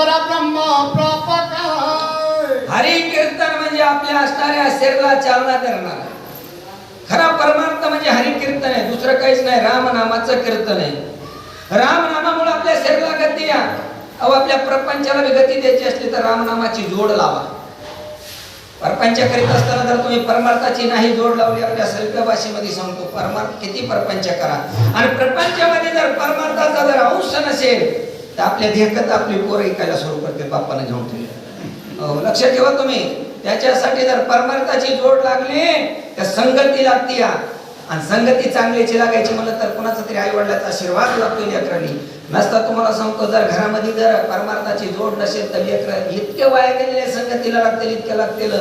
परब्रह्म प्रपकाय हरी कीर्तन म्हणजे आपल्या असणाऱ्या शरीराला चालना देणार खरा परमार्थ म्हणजे हरी कीर्तन आहे. दुसरं काहीच नाही. रामनामाचं कीर्तन आहे. रामनामामुळे आपल्या शरीराला गती या. अहो आपल्या प्रपंचाला बी गती द्यायची असली तर रामनामाची जोड लावा. परपंच करीत असताना जर तुम्ही परमार्थाची नाही जोड लावली आपल्या सल्प्य भाषेमध्ये सांगतो परमार्थ किती परपंच करा. आणि प्रपंचामध्ये जर परमार्थाचा जर अंश नसेल तर आपल्या देखत आपली पोरं ऐकायला सुरू करते बाप्पाने घेऊन ठेवले. लक्षात ठेवा तुम्ही त्याच्यासाठी जर परमार्थाची जोड लागली तर संगती लागती या. आणि संगती चांगल्याची लागायची म्हणलं तर कुणाचा तरी आई वडिलाचा आशीर्वाद लागतो लेकरांनी. नसता तुम्हाला सांगतो जर घरामध्ये जर परमार्थाची जोड नसेल तर लेकर इतके वाया गेलेले संगतीला लागतील इतके लागतील.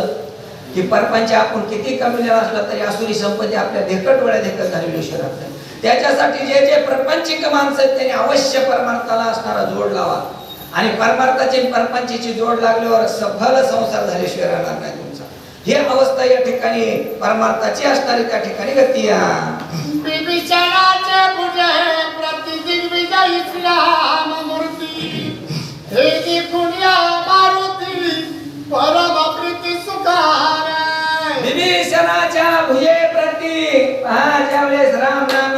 की परपांच्या आपण किती कमी असला तरी असुरी संपत्ती आपल्या धेकट वेळा धेकट झालेली शहरात त्याच्यासाठी जे जे प्रपंचिक माणसं आहेत त्यांनी अवश्य परमार्थाला असणारा जोड लावा. आणि परमार्थाची परपंचीची जोड लागल्यावर सफल संसार झाल्याशिवाय राहणार नाही तुमचा. ही अवस्था या ठिकाणी परमार्थाची असणारी त्या ठिकाणी गती आहे. बिभीषणाचे पूजे प्रतिदिग्विजय श्रीराम मूर्ती. दिखुनिया मारुती परम प्रीती सुखार विभीषणाच्या भुजे प्रती ज्यावेळेस राम वाजत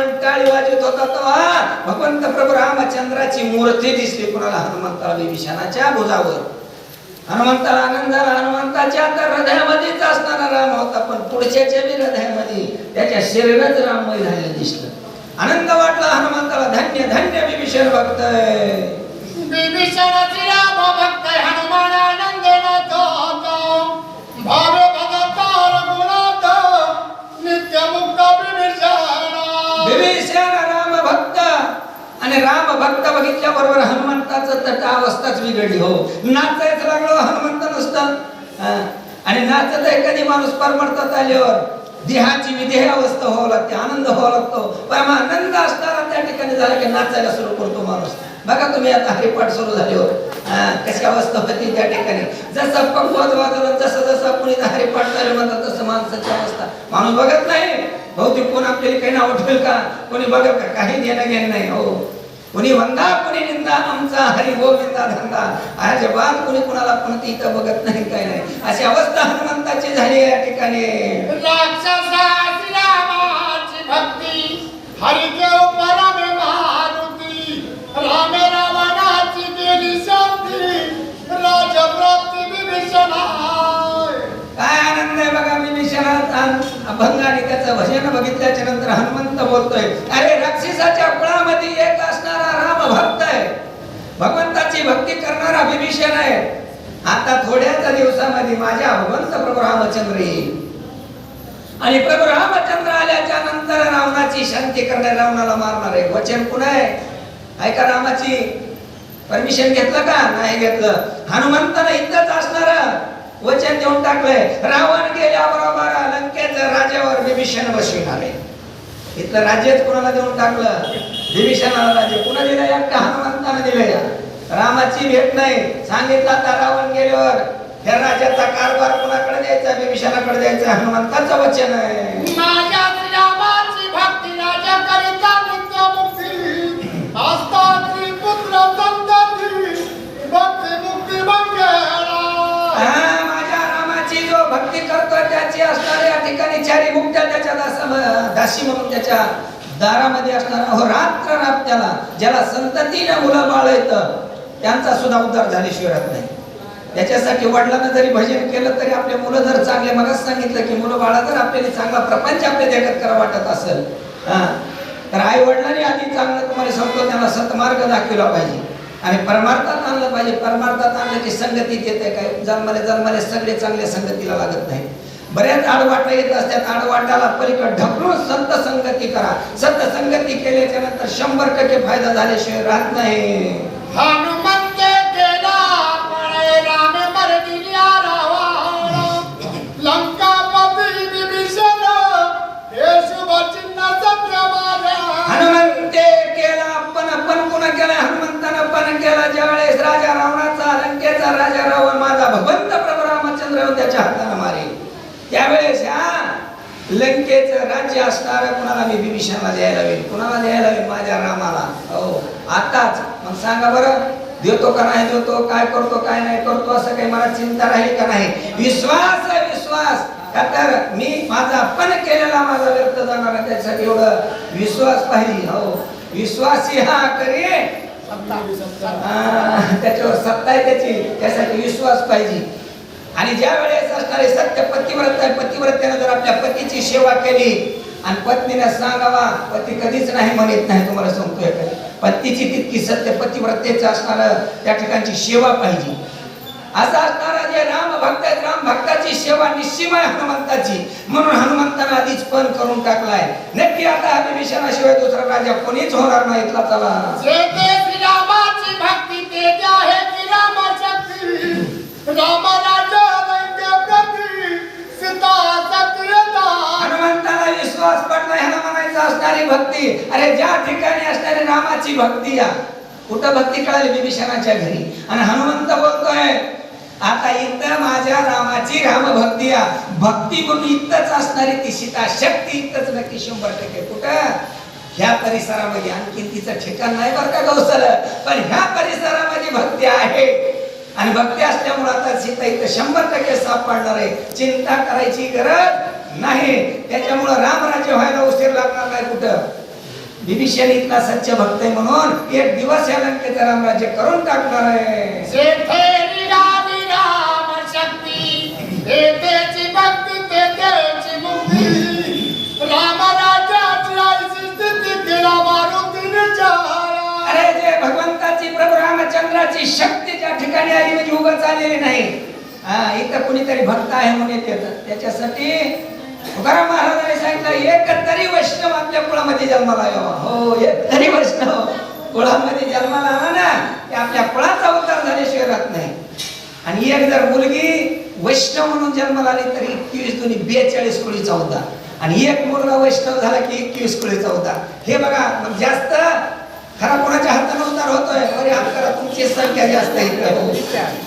होता तेव्हा भगवंत प्रभू रामचंद्राची मूर्ती दिसली कुणाला? हनुमंताला विभीषणाच्या भुजावर. हनुमंताला आनंद झाला हनुमंताच्या तर हृदयामध्येच असणारा राम होता पण पुढच्याच्या बी हृदयामध्ये त्याच्या शरीरच राममय झालेलं दिसलं. आनंद वाटला हनुमंताला धन्य धन्य विभीषण भक्त. बिभीषण श्रीराम भक्त हनुमान आनंदेन तो भावे भगतार गुणात नित्य मुक्त बिभीषण विभीषण राम आणि राम भक्त बघितल्या बरोबर हनुमंताचं तट अवस्थाच बिघडली हो. नाचायचं लागलो हनुमंत नुसतं. आणि नाचत एखादी माणूस परमर्थात आल्यावर? देहाची विदेह अवस्था व्हावं लागते आनंद व्हावा लागतो. परमानंद आनंद असताना त्या ठिकाणी झाला की नाचायला सुरू करतो माणूस. बघा तुम्ही आता हरिपाठ सुरू झाल्यावर. हो कशी अवस्था होती त्या ठिकाणी. जसं पंकवाद वाजवलं जसं जसं कोणी हरिपाठ झाले म्हणतात तसं माणसाची अवस्था. माणूस बघत नाही. हो, बहुतेक कोण आपल्याला काही नाव ठेवेल का? कोणी बघत का? काही देणं घेणं नाही हो. कोणी वंदा कोणी निंदा आमचा हरी निंदा धंदा. अजिबात कोणी कुणाला पण इथं बघत नाही काय नाही. अशी अवस्था हनुमंताची झाली या ठिकाणी. भक्ती. हरिचा अभंग आणि त्याचं भजन बघितल्याच्या नंतर हनुमंत बोलतोय अरे राक्षसाच्या कुळामध्ये एक असणारा राम भक्त आहे. भगवंताची भक्ती करणारा विभीषण आहे. आता थोड्याच दिवसामध्ये माझ्या भगवंत प्रभू रामचंद्र येईल. आणि प्रभू रामचंद्र आल्याच्यानंतर रावणाची शांती करणे रावणाला मारणार आहे. वचन पुन्हा आहे. ऐका रामाची परमिशन घेतलं का? नाही घेतलं. हनुमंतानं इथंच असणार वचन देऊन टाकलंय. रावण गेल्याबरोबर लंकेचं राजावर विभीषण बसविणार आहे इथलं राज्यच कोणाला देऊन टाकलं? विभीषणाला राज्य कुणा दिलं? एकट्या हनुमंतानं दिलं या. रामाची भेट नाही. सांगितलं आता रावण गेल्यावर. त्या राजाचा कारभार कुणाकडे द्यायचा? विभीषणाकडे द्यायचा? हनुमंताचं वचन आहे. माझ्या भक्ती राजा करिता नित्य मुक्ती भक्ती करतोय त्याची असणारे या ठिकाणी चारी मुक्त्या त्याच्या दासा दासी म्हणून त्याच्या दारामध्ये असणार हो रात्र रात त्याला ज्याला संततीने मुलं बाळ येतं त्यांचा सुद्धा उद्धार झाल्याशिवाय नाही. त्याच्यासाठी वडिलांना जरी भजन केलं तरी आपले मुलं जर चांगले मगच सांगितलं की मुलं बाळा जर आपल्याला चांगला प्रपंच आपल्या देखत करा वाटत असेल हा तर आई वडिलांनी आधी चांगलं तुम्हाला सांगतो त्यांना सतमार्ग दाखविला पाहिजे. आणि परमार्थात आणलं पाहिजे. परमार्थात आणलं की संगतीत येते काय? जन्मले जन्माले सगळे चांगले संगतीला लागत नाही बऱ्याच आडवाटा येत असतात. आडवाटाला पलीकडे ढकलून संत संगती करा. संत संगती केल्याच्यानंतर शंभर टक्के फायदा झाल्याशिवाय राहत नाही. रामचंद्र येऊन त्याच्या हाताने मारे. त्यावेळेस ह्या लंकेचं राज्य असणार कुणाला मी विभीषणाला द्यायला होईल कुणाला द्यायला होईल माझ्या रामाला. हो आताच. मग सांगा बरं देतो का नाही देतो काय करतो काय नाही करतो असं काही मला चिंता राहील का नाही? विश्वास आहे विश्वास. का तर मी माझा आपण केलेला माझा व्यक्त जाणार आहे त्यासाठी एवढं विश्वास पाहिजे हो विश्वासी हा करे हा, त्याच्यावर सत्ता आहे त्याची. त्यासाठी विश्वास पाहिजे आणि ज्या वेळेस असणारे सत्य पतिव्रत आहे पतिव्रतेनं जर आपल्या पतीची सेवा केली आणि पत्नीने सांगावा पती कधीच नाही म्हणत नाही तुम्हाला सांगतोय पत्नीची तितकी सत्य पतिव्रतेचं असणार त्या ठिकाणची सेवा पाहिजे. असं असणारा जे राम भक्त आहेत राम भक्ताची सेवा निश्चिम आहे हनुमंताची. म्हणून हनुमंतानं आधीच पण करून टाकलाय. नक्की आता विभीषणाशिवाय दुसरा राजा कोणीच होणार नाही इथला चला. रामाची भक्ती ते आहे राम राजा विश्वास पटला ह्याला म्हणायचं असणारी भक्ती. अरे ज्या ठिकाणी असणारी रामाची भक्ती या कुठं भक्ती कळाली विभीषणाच्या घरी? आणि हनुमंत बोलतोय आता इथं माझ्या रामाची रामभक्ती या. भक्ती म्हणून इथंच असणारी ती सीता शक्ती इथंच नक्की शंभर टक्के कुठं? ह्या परिसरामध्ये आणखी तिचं ठिकाण नाही बरं का गौसल. पण ह्या परिसरामध्ये भक्ती आहे. आणि भक्ती असल्यामुळे आता सीता इथं शंभर टक्के सापडणार आहे. चिंता करायची गरज नाही त्याच्यामुळं रामराज्य व्हायला उशीर लागणार नाही कुठं. विभीषण इथला सच्च भक्त आहे म्हणून एक दिवस या लंकेचं रामराज्य करून टाकणार अरे जे भगवंताची प्रभू रामचंद्राची शक्ती त्या ठिकाणी आली म्हणजे उगाच आलेली नाही. हा इथं कुणीतरी भक्त आहे म्हणून येते. त्याच्यासाठी तुकाराम महाराजांनी सांगितलं एक तरी वैष्णव आपल्या कुळामध्ये जन्माला यावा हो एक तरी वैष्णव. कुळामध्ये जन्माला आला ना की आपल्या कुळाचा अवतार झाल्याशिवाय राहत नाही. आणि एक जर मुलगी वैष्णव म्हणून जन्माला आली तर एकवीस दोन्ही बेचाळीस कुळीचा होता आणि एक मुलगा वैष्णव झाला की एकवीस कुळीचा होता हे बघा मग जास्त खरा कोणाच्या हाताने उतार होतोय? बरे हात करा तुमची संख्या जास्त आहे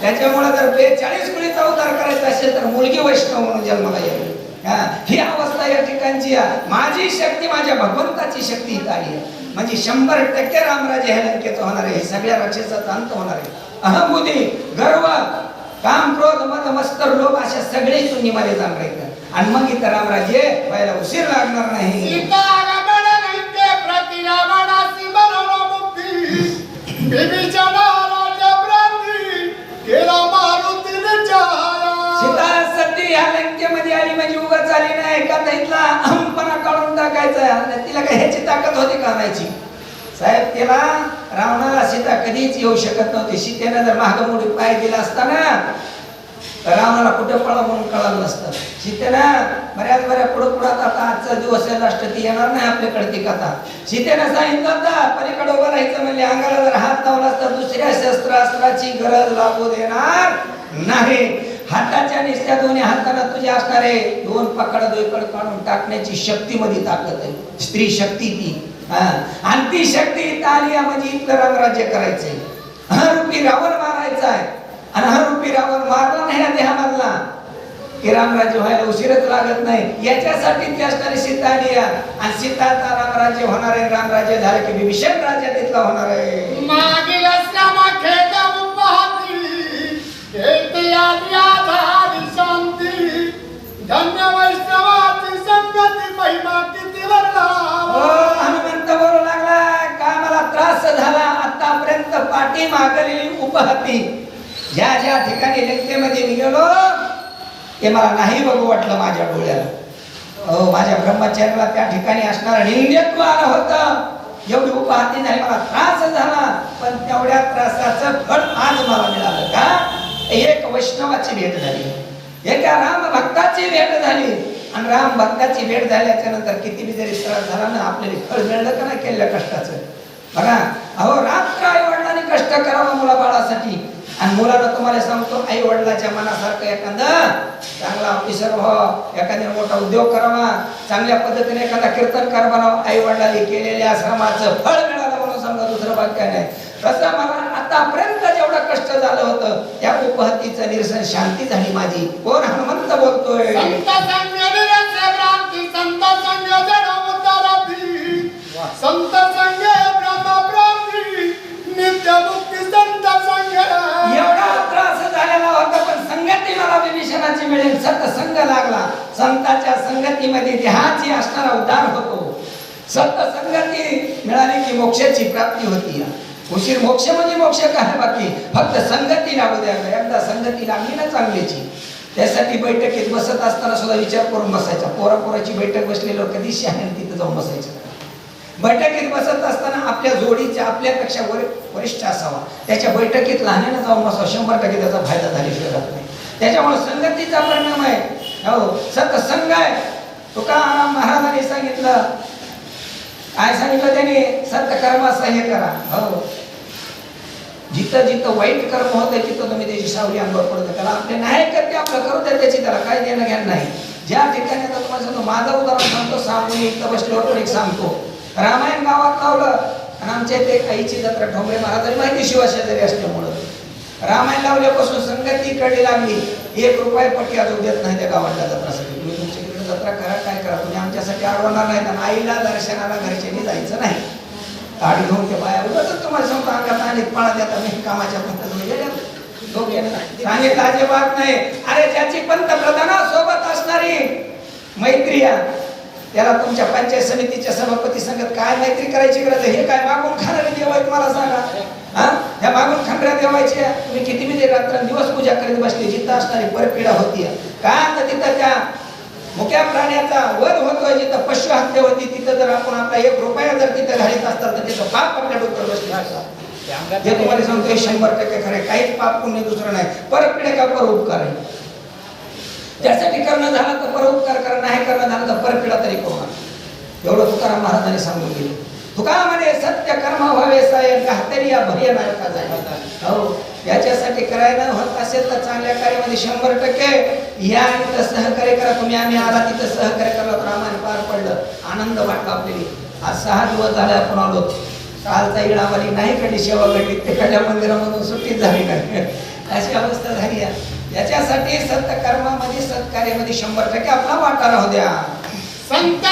त्याच्यामुळे जर बेचाळीस कुळीचा उतार करायचा असेल तर मुलगी वैष्णव म्हणून जन्माला येईल. ही अवस्था या ठिकाणची आहे. माझी शक्ती माझ्या भगवंताची शक्ती इथं आली आहे. म्हणजे शंभर टक्के रामराजे ह्या लंकेचं होणार आहे. सगळ्या राक्षसाचा अंत होणार आहे. अहंबुद्धी गर्व काम क्रोध मत मस्तर लोभ अशा सगळे शून्यमध्ये जाणार आहेत. आणि मग इथं रामराजे व्हायला उशीर लागणार नाही. सीता रमण करण्याची उगाच झाली नाही का तर इथला काढून टाकायचा. तिला काय ह्याची ताकद होती करायची साहेब तिला रावणाला सीता कधीच येऊ शकत नव्हती. सीतेनं जर महागमोडी पाय दिला असता ना तर रावणाला कुठं पळा म्हणून कळालं नसतं. सीतेनं बऱ्याच बऱ्या पुढं पुढं आता आजचा दिवस आहे राष्ट्र ती येणार नाही आपल्याकडे ती कथा. सीतेनं सांगितलं होता पलीकडे उभं राहायचं म्हणजे अंगाला जर हात लावला तर दुसऱ्या शस्त्रास्त्राची गरज लागू देणार नाही. हाताच्या निसत्या दोन्ही हाताला तुझे असणारे दोन पकड दोईकड काढून टाकण्याची शक्ती मध्ये ताकद आहे. स्त्री शक्ती ती. आणि ती शक्ती तालिया म्हणजे इथलं रामराज्य करायचंय. हा रावण मारायचा आहे. आणि हा रावण मारला नाही ना देहामधला. की रामराज्य व्हायला उशीरच लागत नाही. याच्यासाठी ती असणारी सीता आली आणि सीताचा रामराज्य होणार आहे. रामराज्य झालं की विभीषण राज्य तिथला होणार आहे. आतापर्यंत मागलेली उपहती ज्या ज्या ठिकाणी लेखतेमध्ये मी गेलो ते मला नाही बघू वाटलं माझ्या डोळ्याला. अहो माझ्या ब्रह्मचर्याला त्या ठिकाणी असणारं निंद्यत्व आलं होतं. एवढी उपहाती नाही मला त्रास झाला. पण तेवढ्या त्रासाचं फळ आज मला मिळालं का? एक वैष्णवाची भेट झाली. एका राम भक्ताची भेट झाली. आणि राम भक्ताची भेट झाल्याच्यानंतर किती बी जरी त्रास झाला ना आपल्याला फळ मिळलं का नाही केलेल्या कष्टाचं? बघा अहो रात्र काय कष्ट करावं मुला बाळासाठी आणि मुलाला तुम्हाला सांगतो आई वडिलाच्या मनासारखं एखादं चांगला ऑफिसर व्हावं एखाद्या मोठा उद्योग करावा चांगल्या पद्धतीने एखादा कीर्तनकार बनावा आई वडिलांनी केलेल्या श्रमाचं फळ मिळालं म्हणून समजा दुसरं वाक्य नाही. तसं मला आतापर्यंत जेवढं कष्ट झालं होतं त्या उपहतीचं निरसन शांती झाली माझी. कोण हनुमंत बोलतोय? संत संगतीमध्ये देहाची असणारा उद्धार होतो. संगती मिळाली की मोक्षाची प्राप्ती होती. उशीर मोक्ष म्हणजे मोक्ष काय बाकी? फक्त संगती लागू द्या एकदा संगती लागली ना चांगलीची त्यासाठी बैठकीत बसत असताना सुद्धा विचार करून बसायचा. पोरा पोराची बैठक बसलेलं कधी शहाण तिथं जाऊन बसायचं. बैठकीत बसत असताना आपल्या जोडीच्या आपल्यापेक्षा वर वरिष्ठ असावा. त्याच्या बैठकीत लहानानं जाऊन बसावं. शंभर टक्के त्याचा फायदा झाल्याशिवाय राहत नाही. त्याच्यामुळे संगतीचा परिणाम आहे. हो सत्संग आहे. तुकाराम महाराजांनी सांगितलं? काय सांगितलं त्याने सत्कर्माचं हे करा? हो. जिथं जिथं वाईट कर्म होतं तिथं तुम्ही त्याची सावली अंगावर पडतं. त्याला आपले नाही करते आपलं करू द्या त्याची त्याला काय देणं घ्यायला नाही. ज्या ठिकाणी आता तुम्हाला सांगतो माझं उदाहरण सांगतो सांगून इथं बसल्यावर पण एक सांगतो. रामायण गावात लावलं आणि आमच्या इथे आईची जत्रा ठोंबरे महाराजांनी माहिती शिवा शेजारी असल्यामुळं. रामायण लावल्यापासून संगती कडे लागली. एक रुपये पट्टी अजून देत नाही त्या गावातल्या जत्रासाठी. तुम्ही तुमच्या इकडे जत्रा करा काय करा? तुम्ही आमच्यासाठी अडवणार नाही. आणि आईला दर्शनाला घरच्यांनी जायचं नाही. गाडी घेऊन ते बाया उगाचच तुम्हाला सांगतो अंगात आणि पळा देता मी कामाच्या पंथात सांगितलं अजिबात नाही. अरे ज्याची पंतप्रधानासोबत असणारी मैत्री आहे त्याला तुमच्या पंचायत समितीच्या सभापती संगत काय मैत्री करायची गरज आहे? हे काय मागून खाणारी देव आहेत मला सांगा. हा? ह्या मागून खाणाऱ्या देवायच्या. तुम्ही किती म्हणजे रात्र दिवस पूजा करीत बसली जिथं असणारी परपीडा होती. काय तर तिथं त्या मुक्या प्राण्याचा वध होतोय जिथं पशु हत्या होती तिथं जर आपण आपला एक रुपया जर तिथं घालीत असतात तर तिथं पाप आपल्या डोक्यावर बसले असतात हे तुम्हाला सांगतो हे शंभर टक्के खरे काहीच पाप पुण्य दुसरं नाही. परपीडे का पर उपकार आहे? त्यासाठी करणं झालं तर परोपकार करणं नाही करणं झालं तर परपिडा तरी कोणा एवढं तुकाराम महाराजांनी सांगून गेले तुका सत्य कर्म व्हावे साय काहतरी या भय नरका जाय हो याच्यासाठी करायला होत असेल तर चांगल्या कार्यामध्ये शंभर टक्के. या इथं सहकार्य करा तुम्ही आम्ही आला तिथं सहकार्य करा तर आम्हाला पार पडलं. आनंद वाटला आपल्याला. आज सहा दिवस झाले आपण आलो. कालचा इळावाली नाही कधी सेवा घडली तिकडल्या मंदिरामधून सुट्टीच झाली नाही. अशी अवस्था झाली आहे. याच्यासाठी सत्कर्मामध्ये सत्कार्यामध्ये शंभर टक्के आपला वाटा राहू द्या. संत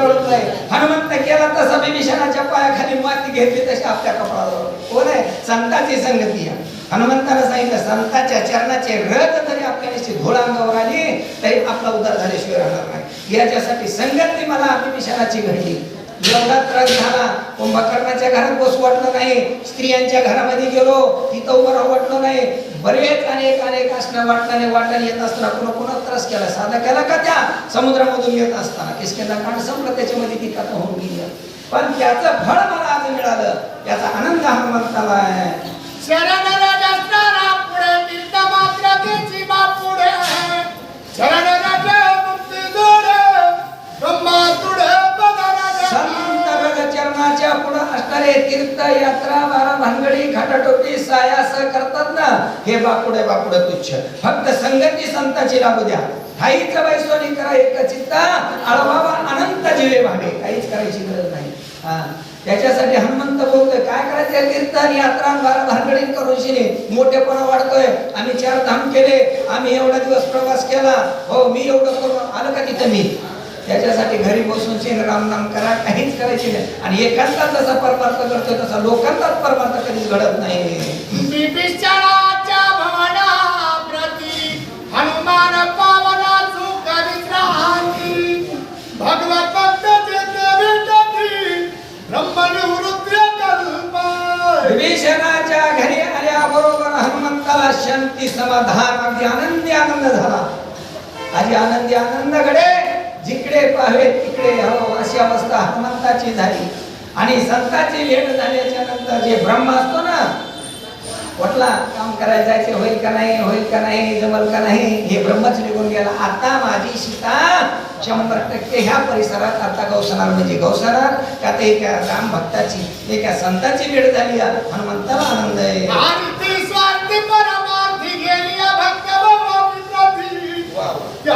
वासनेचे बीज हनुमंत केला तसा विभीषणाच्या पायाखाली माती घेतली तशी आपल्या कपाळावर. कोण आहे? संताची संगती आहे. हनुमंतानं सांगितलं संताच्या चरणाचे रथ जरी आपल्या निश्चित धूळ अंगावर आली तरी आपला उद्धार झाल्याशिवाय राहणार नाही. याच्यासाठी संगती मला विभीषणाची घडली. एवढा त्रास झाला. कुंभकर्णाच्या घरात बसू वाटलं नाही. स्त्रियांच्या घरामध्ये गेलो. तिथं उभं राहू वाटलं नाही. बरेच अनेक अनेक असणं वाटणं वाटण येत असताना कुणा कुणा त्रास केला? साधा केला का त्या? समुद्रामधून येत असताना. किसकेंदा कांड संपलं त्याच्यामध्ये ती कथा होऊन गेली. पण त्याचं फळ मला आज मिळालं. याचा आनंद हा हनुमंताला आहे. तीर्थ यात्रा बारा भानगडी खाटाटोपी सायास करतात ना हे बापुडे बापुडे तुच्छ. फक्त संगती संताची लागू द्या. काहीच वैसोनी करा एक चित्ता अळवावा अनंत जीवे भावे काहीच करायची गरज नाही. हा. त्याच्यासाठी हनुमंत बोलतोय काय करायचं कीर्तन यात्रा बारा भानगडी करून शिने मोठेपणा वाढतोय. आम्ही चार धाम केले. आम्ही एवढा दिवस प्रवास केला. हो मी एवढं करून आलं का तिथं मी? त्याच्यासाठी घरी बसून शेण रामनाम करा काहीच करायचे नाही. आणि एकांतात जसा परमार्थ करतोय तसा लोकांचाच परमार्थ कधीच घडत नाही. विभीषणाच्या घरी आल्याबरोबर हनुमंताला शांती समाधान अगदी आनंदी आनंद झाला. आधी आनंदी आनंदाकडे जिकडे पाहावे तिकडे हो अशी अवस्था हनुमंताची झाली. आणि संताची भेट झाल्याच्यानंतर जे ब्रह्म असतो ना म्हटला काम करायला जायचे होईल का नाही होईल का नाही जमल का नाही हे ब्रह्मच निघून गेला. आता माझी सीता शंभर टक्के ह्या परिसरात आता गौसणार म्हणजे गौसणार का ते एका राम भक्ताची एका संताची भेट झाली. हनुमंताला आनंद आहे. भक्त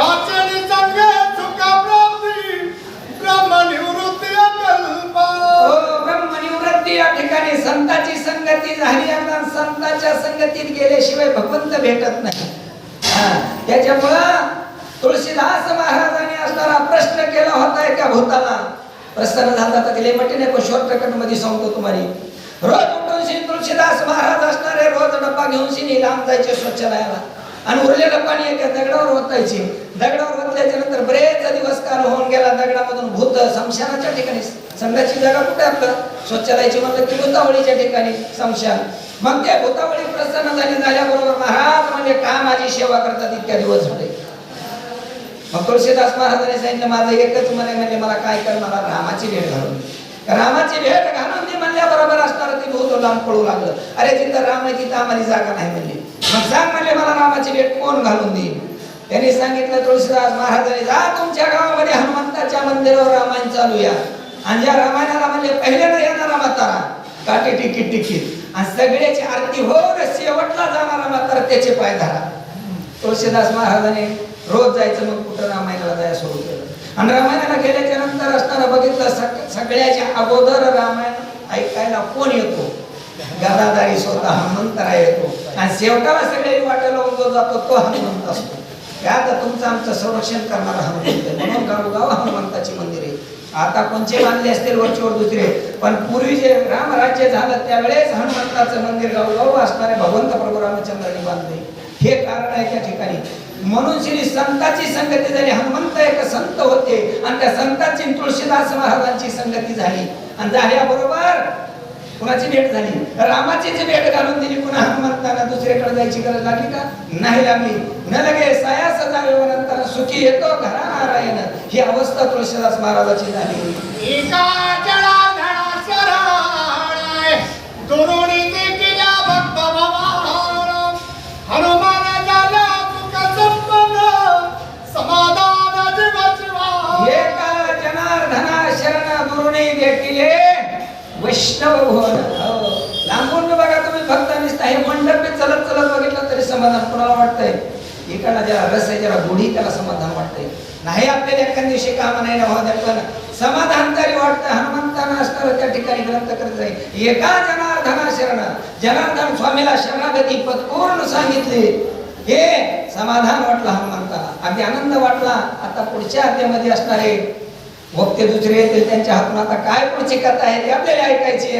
संगती झाली आता संतांच्या संगतीत गेल्याशिवाय भगवंत भेटत नाही. त्याच्यामुळं तुळशीदास महाराजांनी असणारा प्रश्न केला होता एका भूताला. प्रसन्न झाला तर तिला म्हटले नाही पण शॉर्ट प्रकटमध्ये सांगतो तुम्हाला. रोज उठून श्री तुळशीदास महाराज असणारे रोज डब्बा घेऊन शिनी लांब जायचे स्वच्छालयाला आणि उरलेलं पाणी एका दगडावर ओतायचे. दगडावर ओतल्याच्या नंतर बरेच दिवस काल होऊन गेला दगडामधून भूत समशानाच्या ठिकाणी. संघाची जागा कुठे आपलं? स्वच्छ राहायची म्हणलं की भूतावळीच्या ठिकाणी समशान मग त्या भूतावळी प्रसन्न झाली झाल्याबरोबर महाराज म्हणजे का माझी सेवा करतात इतक्या दिवस झाले मग तुळशीदास महाराजांनी सांगितलं माझं एकच म्हणे म्हणजे मला काय कर मला रामाची भेट घालून रामाची भेट घालून ती म्हणल्याबरोबर असणार ते भूत लांब पळू लागलं. अरे तिथं राम आहे तिथं आम्हाला जागा नाही म्हणली. मग सांग म्हणले मला रामाची भेट कोण घालून देईल? त्यांनी सांगितलं तुळशीदास महाराजांनी जा तुमच्या गावामध्ये हनुमंताच्या मंदिरावर रामायण चालूया आणि ज्या रामायणाला म्हणजे पहिल्यांदा येणारा म्हातारा. काटे टिकीट टिकीट आणि सगळ्याची आरती हो शेवटला जाणारा म्हातारा त्याचे पाय धरा. तुळशीदास महाराजांनी रोज जायचं मग कुठं रामायणाला जायला सुरू केलं. आणि रामायणाला गेल्याच्यानंतर असताना बघितलं सग- सगळ्याच्या अगोदर रामायण ऐकायला कोण येतो? गदाधारी स्वतः हनुमंतरा येतो. आणि शेवटाला सगळ्यांनी वाटायला जो जातो तो हनुमंत असतो. त्यात तुमचं आमचं संरक्षण करणारा हनुमंत. म्हणून गावोगाव हनुमंताची मंदिर आहे. आता कोणचे बांधले असतील वरचीवर दुसरे? पण पूर्वी जे रामराज्य झालं त्यावेळेस हनुमंताचं मंदिर गावगाव असणारे भगवंत प्रभू रामचंद्रांनी बांधले. हे कारण आहे त्या ठिकाणी. म्हणून श्री संताची संगती झाली. हनुमंत एक संत होते. आणि त्या संतांची तुळशीदास महाराजांची संगती झाली. आणि झाल्याबरोबर कुणाची भेट झाली? रामाची जी भेट घालून दिली पुन्हा हनुमंताला दुसरीकडे जायची गरज लागली का? नाही लागली. न लगे सया नंतर सुखी येतो घरा नारायण ही अवस्था तुळशीदास महाराजाची झाली. एका दुरुणी भक्त भवान हनुमान झाला तुका संपन्न समाधान जीवाची एका जनार्दना शरण दुर्णी देखिले वैष्णव भवन हो. लांबून बघा तुम्ही फक्त दिसता हे मंडप चलत चलत बघितलं तरी समाधान कोणाला वाटतंय? एकाला ज्याला रस आहे ज्याला गुढी त्याला समाधान वाटतंय. नाही आपल्याला एखाद्या दिवशी काम नाही ना होत्या पण समाधान तरी वाटतं. हनुमंताना असणार त्या ठिकाणी ग्रंथ करत जाईल. एका जनार्दना शरण जनार्दन स्वामीला शरणागती पूर्ण सांगितले. हे समाधान वाटलं हनुमंताला. अगदी आनंद वाटला. आता पुढच्या अध्यामध्ये असणारे वक्ते दुसरे येतील त्यांच्या हातून आता काय पुढची कथा आहे ते आपल्याला ऐकायची आहे.